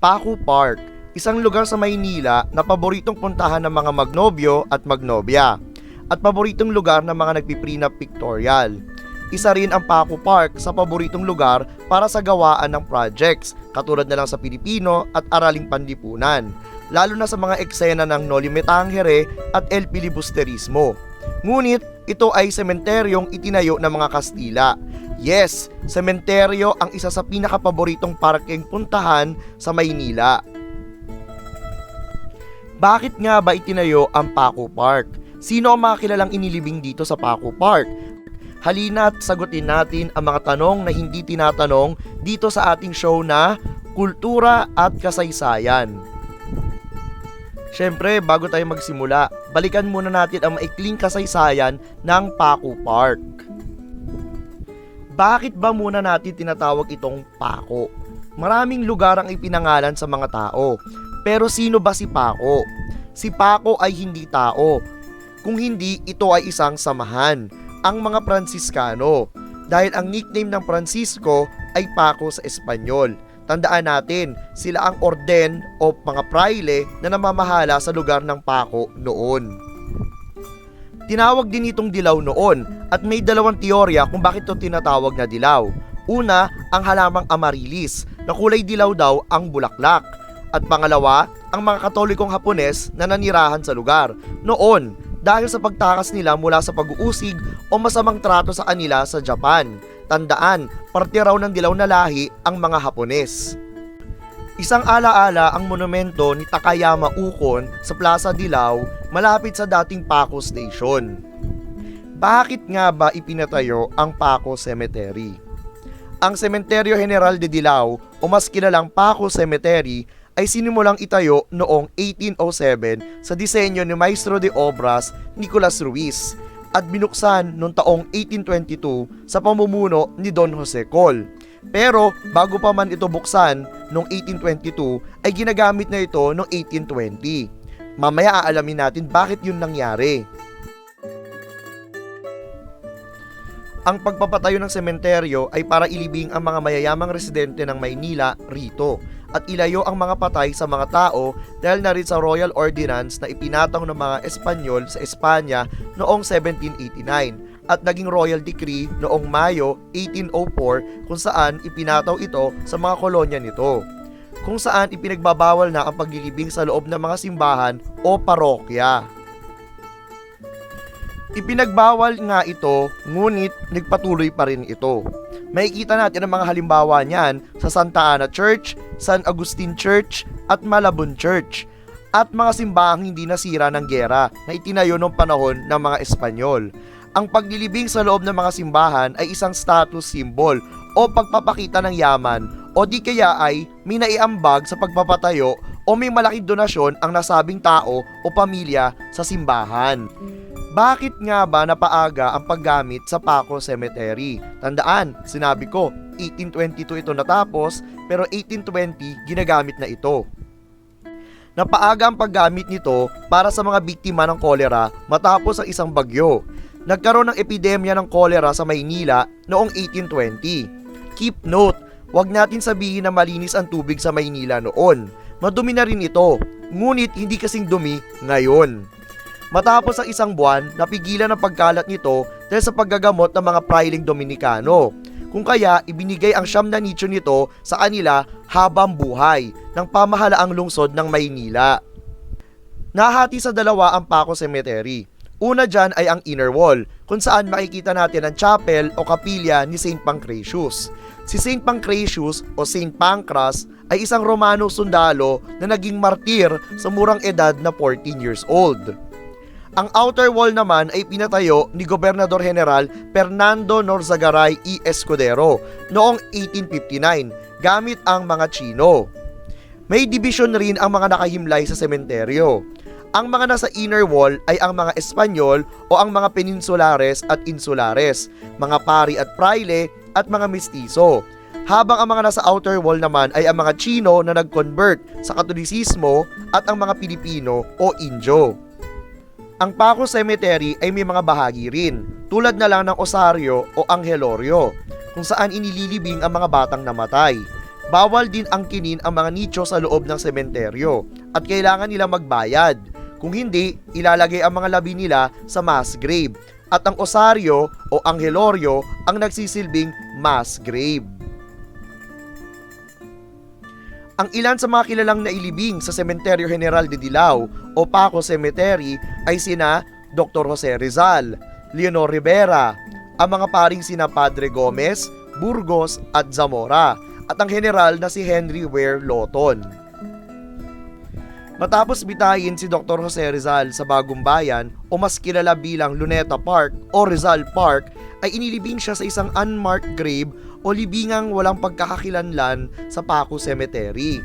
Paku Park, isang lugar sa Maynila na paboritong puntahan ng mga magnobyo at magnobya at paboritong lugar ng mga nagpiprenup pictorial. Isa rin ang Paku Park sa paboritong lugar para sa gawaan ng projects katulad na lang sa Pilipino at Araling Panlipunan, lalo na sa mga eksena ng Noli Me Tangere at El Filibusterismo. Ngunit ito ay sementeryong itinayo ng mga Kastila. Yes, sementeryo ang isa sa pinakapaboritong parkeng puntahan sa Maynila. Bakit nga ba itinayo ang Paco Park? Sino ang mga kilalang inilibing dito sa Paco Park? Halina't sagutin natin ang mga tanong na hindi tinatanong dito sa ating show na Kultura at Kasaysayan. Siyempre, bago tayo magsimula, balikan muna natin ang maikling kasaysayan ng Paco Park. Bakit ba muna natin tinatawag itong Paco? Maraming lugar ang ipinangalan sa mga tao. Pero sino ba si Paco? Si Paco ay hindi tao. Kung hindi, ito ay isang samahan, ang mga Pransiskano. Dahil ang nickname ng Francisco ay Paco sa Espanyol. Tandaan natin, sila ang orden o mga praile na namamahala sa lugar ng Paco noon. Tinawag din itong dilaw noon at may dalawang teorya kung bakit ito tinatawag na dilaw. Una, ang halamang amarilis na kulay dilaw daw ang bulaklak. At pangalawa, ang mga katolikong Hapones na nanirahan sa lugar noon dahil sa pagtakas nila mula sa pag-uusig o masamang trato sa kanila sa Japan. Tandaan, parte raw ng dilaw na lahi ang mga Hapones. Isang alaala ang monumento ni Takayama Ukon sa Plaza Dilaw malapit sa dating Paco Station. Bakit nga ba ipinatayo ang Paco Cemetery? Ang Sementeryo General de Dilao o mas kilalang Paco Cemetery ay sinimulang itayo noong 1807 sa disenyo ni Maestro de Obras Nicolas Ruiz at binuksan noong taong 1822 sa pamumuno ni Don Jose Col. Pero bago pa man ito buksan noong 1822 ay ginagamit na ito noong 1820. Mamaya aalamin natin bakit yun nangyari. Ang pagpapatayo ng sementeryo ay para ilibing ang mga mayayamang residente ng Maynila rito at ilayo ang mga patay sa mga tao dahil na rin sa Royal Ordinance na ipinatong ng mga Espanyol sa Espanya noong 1789 at naging Royal Decree noong Mayo 1804 kung saan ipinataw ito sa mga kolonya nito kung saan ipinagbabawal na ang paglilibing sa loob ng mga simbahan o parokya. Ipinagbawal nga ito, ngunit nagpatuloy pa rin ito. Makikita natin ang mga halimbawa niyan sa Santa Ana Church, San Agustin Church, at Malabon Church, at mga simbahang hindi nasira ng gera na itinayo noong panahon ng mga Espanyol. Ang paglilibing sa loob ng mga simbahan ay isang status symbol o pagpapakita ng yaman o di kaya ay may naiambag sa pagpapatayo o may malaking donasyon ang nasabing tao o pamilya sa simbahan. Bakit nga ba napaaga ang paggamit sa Paco Cemetery? Tandaan, sinabi ko, 1822 ito natapos, pero 1820 ginagamit na ito. Napaaga ang paggamit nito para sa mga biktima ng kolera matapos ang isang bagyo. Nagkaroon ng epidemya ng kolera sa Maynila noong 1820. Keep note, wag natin sabihin na malinis ang tubig sa Maynila noon. Madumi na rin ito, ngunit hindi kasing dumi ngayon. Matapos ang isang buwan, napigilan ang pagkalat nito dahil sa paggagamot ng mga priling Dominikano. Kung kaya, ibinigay ang siyam na nicho nito sa kanila habang buhay ng pamahalaang lungsod ng Maynila. Nahati sa dalawa ang Paco Cemetery. Una dyan ay ang inner wall, kung saan makikita natin ang chapel o kapilya ni St. Pancratius. Si St. Pancratius o St. Pancras ay isang Romano sundalo na naging martir sa murang edad na 14 years old. Ang outer wall naman ay pinatayo ni Gobernador General Fernando Norzagaray y Escudero noong 1859 gamit ang mga Chino. May division rin ang mga nakahimlay sa sementeryo. Ang mga nasa inner wall ay ang mga Espanyol o ang mga peninsulares at insulares, mga pari at praile at mga mestizo. Habang ang mga nasa outer wall naman ay ang mga Chino na nag-convert sa Katolisismo at ang mga Pilipino o Indio. Ang Paco Cemetery ay may mga bahagi rin, tulad na lang ng osaryo o angheloryo, kung saan inililibing ang mga batang namatay. bawal din angkinin ang mga nicho sa loob ng sementeryo at kailangan nila magbayad. Kung hindi, ilalagay ang mga labi nila sa mass grave at ang osaryo o angeloryo ang nagsisilbing mass grave. Ang ilan sa mga kilalang nailibing sa Sementeryo General de Dilao o Paco Cemetery ay sina Dr. Jose Rizal, Leonor Rivera, ang mga paring sina Padre Gomez, Burgos at Zamora, at ang general na si Henry Ware Loton. Matapos bitayin si Dr. Jose Rizal sa Bagong Bayan o mas kilala bilang Luneta Park o Rizal Park ay inilibing siya sa isang unmarked grave o libingang walang pagkakakilanlan sa Paco Cemetery.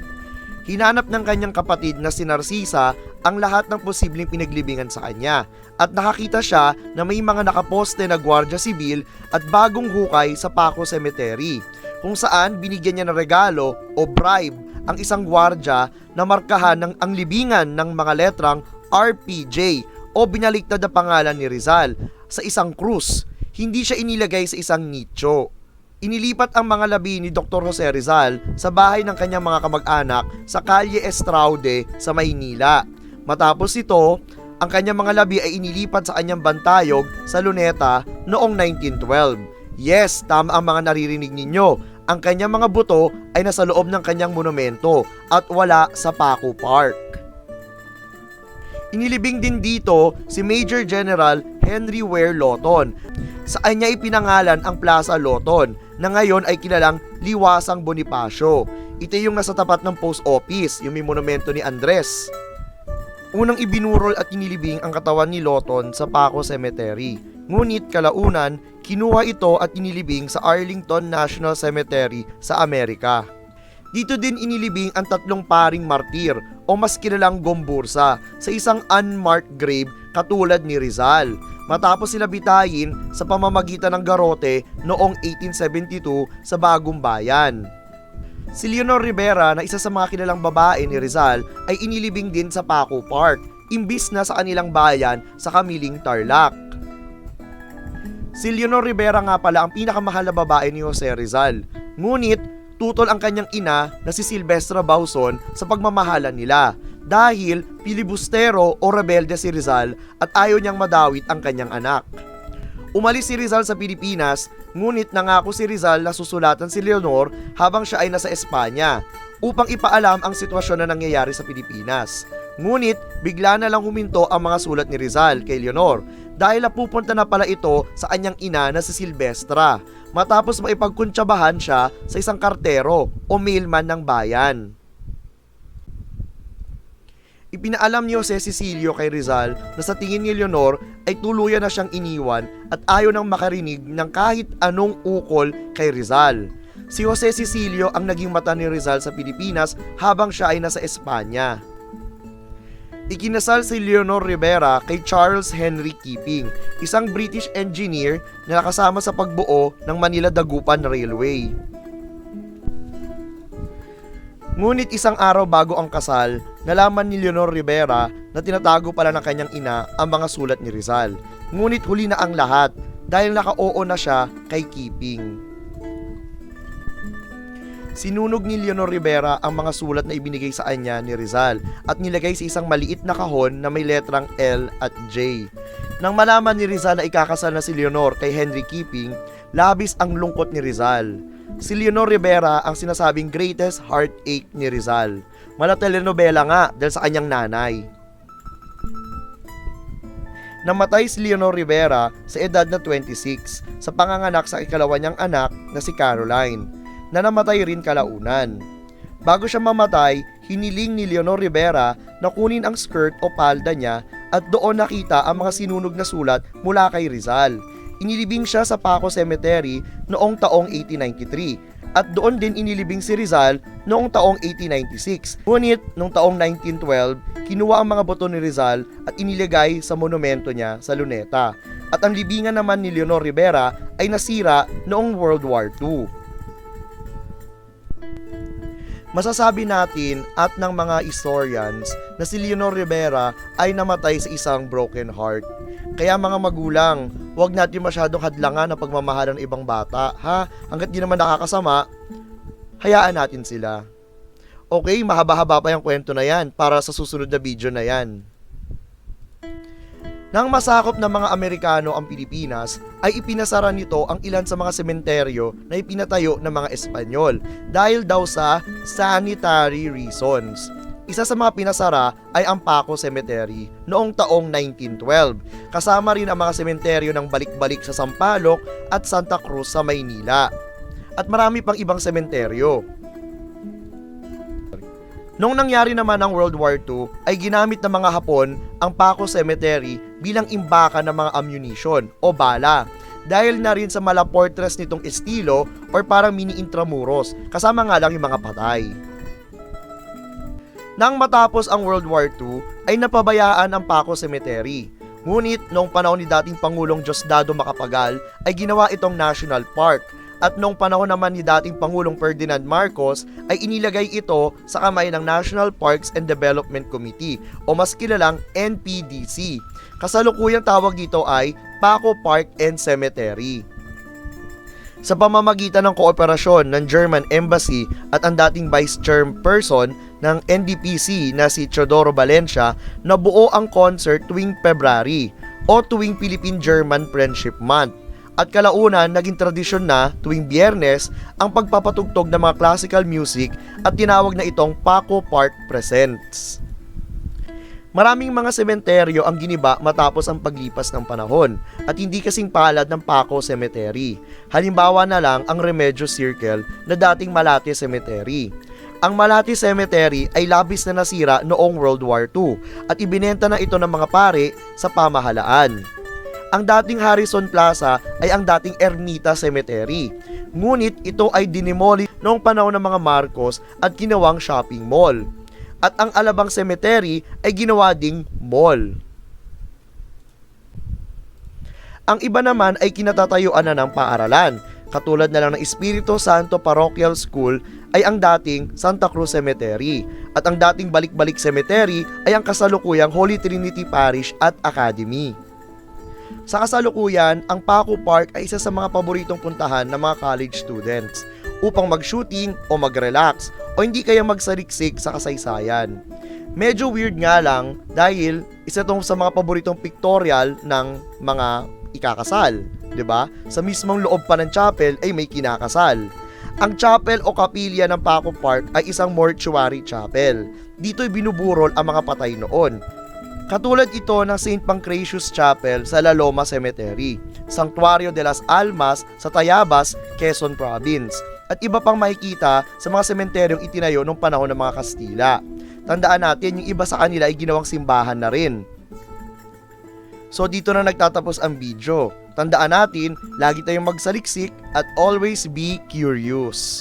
Hinanap ng kanyang kapatid na si Narcisa ang lahat ng posibleng pinaglibingan sa kanya at nakakita siya na may mga nakaposte na gwardya sibil at bagong hukay sa Paco Cemetery kung saan binigyan niya ng regalo o bribe ang isang gwardya na markahan ng ang libingan ng mga letrang RPJ o binaliktad na pangalan ni Rizal sa isang krus. Hindi siya inilagay sa isang nicho. Inilipat ang mga labi ni Dr. Jose Rizal sa bahay ng kanyang mga kamag-anak sa Calle Estraude sa Maynila. Matapos ito, ang kanyang mga labi ay inilipat sa kanyang bantayog sa Luneta noong 1912. Yes, tama ang mga naririnig ninyo ang kanyang mga buto ay nasa loob ng kanyang monumento at wala sa Paco Park. Inilibing din dito si Major General Henry Ware Loton. Sa kanya ipinangalan ang Plaza Loton na ngayon ay kilalang Liwasang Bonifacio. Ito yung nasa tapat ng post office, yung may monumento ni Andres. Unang ibinurol at inilibing ang katawan ni Loton sa Paco Cemetery. Ngunit kalaunan, kinuha ito at inilibing sa Arlington National Cemetery sa Amerika. Dito din inilibing ang tatlong paring martir o mas kilalang gombursa sa isang unmarked grave katulad ni Rizal. Matapos sila bitayin sa pamamagitan ng garote noong 1872 sa Bagong Bayan. Si Leonor Rivera na isa sa mga kilalang babae ni Rizal ay inilibing din sa Paco Park, imbis na sa kanilang bayan sa Kamiling Tarlac. Si Leonor Rivera nga pala ang pinakamahal na babae ni Jose Rizal. Ngunit, tutol ang kanyang ina na si Silvestra Bauson sa pagmamahalan nila dahil pilibustero o rebelde si Rizal at ayaw niyang madawit ang kanyang anak. Umalis si Rizal sa Pilipinas, ngunit nangako si Rizal na susulatan si Leonor habang siya ay nasa Espanya upang ipaalam ang sitwasyon na nangyayari sa Pilipinas. Ngunit bigla na lang huminto ang mga sulat ni Rizal kay Leonor dahil napupunta na pala ito sa kanyang ina na si Silvestra matapos maipagkuntsabahan siya sa isang kartero o mailman ng bayan. Ipinaalam ni Jose Cecilio kay Rizal na sa tingin ni Leonor ay tuluyan na siyang iniwan at ayaw nang makarinig ng kahit anong ukol kay Rizal. Si Jose Cecilio ang naging mata ni Rizal sa Pilipinas habang siya ay nasa Espanya. Ikinasal si Leonor Rivera kay Charles Henry Keeping, isang British engineer na nakasama sa pagbuo ng Manila Dagupan Railway. Ngunit isang araw bago ang kasal, nalaman ni Leonor Rivera na tinatago pala ng kanyang ina ang mga sulat ni Rizal. Ngunit huli na ang lahat dahil naka-oo na siya kay Keeping. Sinunog ni Leonor Rivera ang mga sulat na ibinigay sa kanya ni Rizal at nilagay sa isang maliit na kahon na may letrang L at J. Nang malaman ni Rizal na ikakasal na si Leonor kay Henry Keeping, labis ang lungkot ni Rizal. Si Leonor Rivera ang sinasabing greatest heartache ni Rizal. Mala telenovela nga dahil sa kanyang nanay. Namatay si Leonor Rivera sa edad na 26 sa panganganak sa ikalawa niyang anak na si Caroline na namatay rin kalaunan. Bago siya mamatay, hiniling ni Leonor Rivera na kunin ang skirt o palda niya at doon nakita ang mga sinunog na sulat mula kay Rizal. Inilibing siya sa Paco Cemetery noong taong 1893 at doon din inilibing si Rizal noong taong 1896. Ngunit noong taong 1912, kinuha ang mga boto ni Rizal at inilagay sa monumento niya sa Luneta. At ang libingan naman ni Leonor Rivera ay nasira noong World War II. Masasabi natin at ng mga historians na si Leonor Rivera ay namatay sa isang broken heart. Kaya mga magulang, huwag natin masyadong hadlangan ang pagmamahal ng ibang bata, ha? Hanggat di naman nakakasama, hayaan natin sila. Okay, mahaba-haba pa yung kwento na yan para sa susunod na video na yan. Nang masakop ng mga Amerikano ang Pilipinas, ay ipinasara nito ang ilan sa mga sementeryo na ipinatayo ng mga Espanyol dahil daw sa sanitary reasons. Isa sa mga pinasara ay ang Paco Cemetery noong taong 1912, kasama rin ang mga sementeryo ng balik-balik sa Sampaloc at Santa Cruz sa Maynila. At marami pang ibang sementeryo. Nung nangyari naman ang World War II, ay ginamit ng mga Hapon ang Paco Cemetery bilang imbaka ng mga ammunition o bala. Dahil na rin sa mala fortress nitong estilo or parang mini intramuros, kasama nga lang yung mga patay. Nang matapos ang World War II, ay napabayaan ang Paco Cemetery. Ngunit noong panahon ni dating Pangulong Diosdado Macapagal ay ginawa itong National Park at noong panahon naman ni dating Pangulong Ferdinand Marcos ay inilagay ito sa kamay ng National Parks and Development Committee o mas kilalang NPDC. Kasalukuyang tawag dito ay Paco Park and Cemetery. Sa pamamagitan ng kooperasyon ng German Embassy at ang dating Vice Chairperson ng NDPC na si Teodoro Valencia, nabuo ang concert tuwing February o tuwing Philippine-German Friendship Month. At kalaunan, naging tradisyon na tuwing biyernes ang pagpapatugtog ng mga classical music at tinawag na itong Paco Park Presents. Maraming mga sementeryo ang giniba matapos ang paglipas ng panahon at hindi kasing palad ng Paco Cemetery. Halimbawa na lang ang Remedyo Circle na dating Malate Cemetery. Ang Malate Cemetery ay labis na nasira noong World War II at ibinenta na ito ng mga pare sa pamahalaan. Ang dating Harrison Plaza ay ang dating Ermita Cemetery. Ngunit ito ay dinimoli noong panahon ng mga Marcos at ginawang shopping mall at ang Alabang Cemetery ay ginawa ding mall. Ang iba naman ay kinatatayuan na ng paaralan. Katulad na lang ng Espiritu Santo Parochial School ay ang dating Santa Cruz Cemetery at ang dating Balik-Balik Cemetery ay ang kasalukuyang Holy Trinity Parish at Academy. Sa kasalukuyan, ang Paco Park ay isa sa mga paboritong puntahan ng mga college students upang mag-shooting o mag-relax o hindi kaya magsaliksik sa kasaysayan. Medyo weird nga lang dahil isa tong sa mga paboritong pictorial ng mga ikakasal, 'di ba? Sa mismong loob pa ng chapel ay may kinakasal. Ang chapel o kapilya ng Paco Park ay isang mortuary chapel. Dito'y binuburol ang mga patay noon. Katulad ito ng St. Pancratius Chapel sa La Loma Cemetery, Sanctuario de las Almas sa Tayabas, Quezon Province, at iba pang makikita sa mga sementeryong itinayo noong panahon ng mga Kastila. Tandaan natin, yung iba sa kanila ay ginawang simbahan na rin. So dito na nagtatapos ang video. Tandaan natin, lagi tayong magsaliksik at always be curious.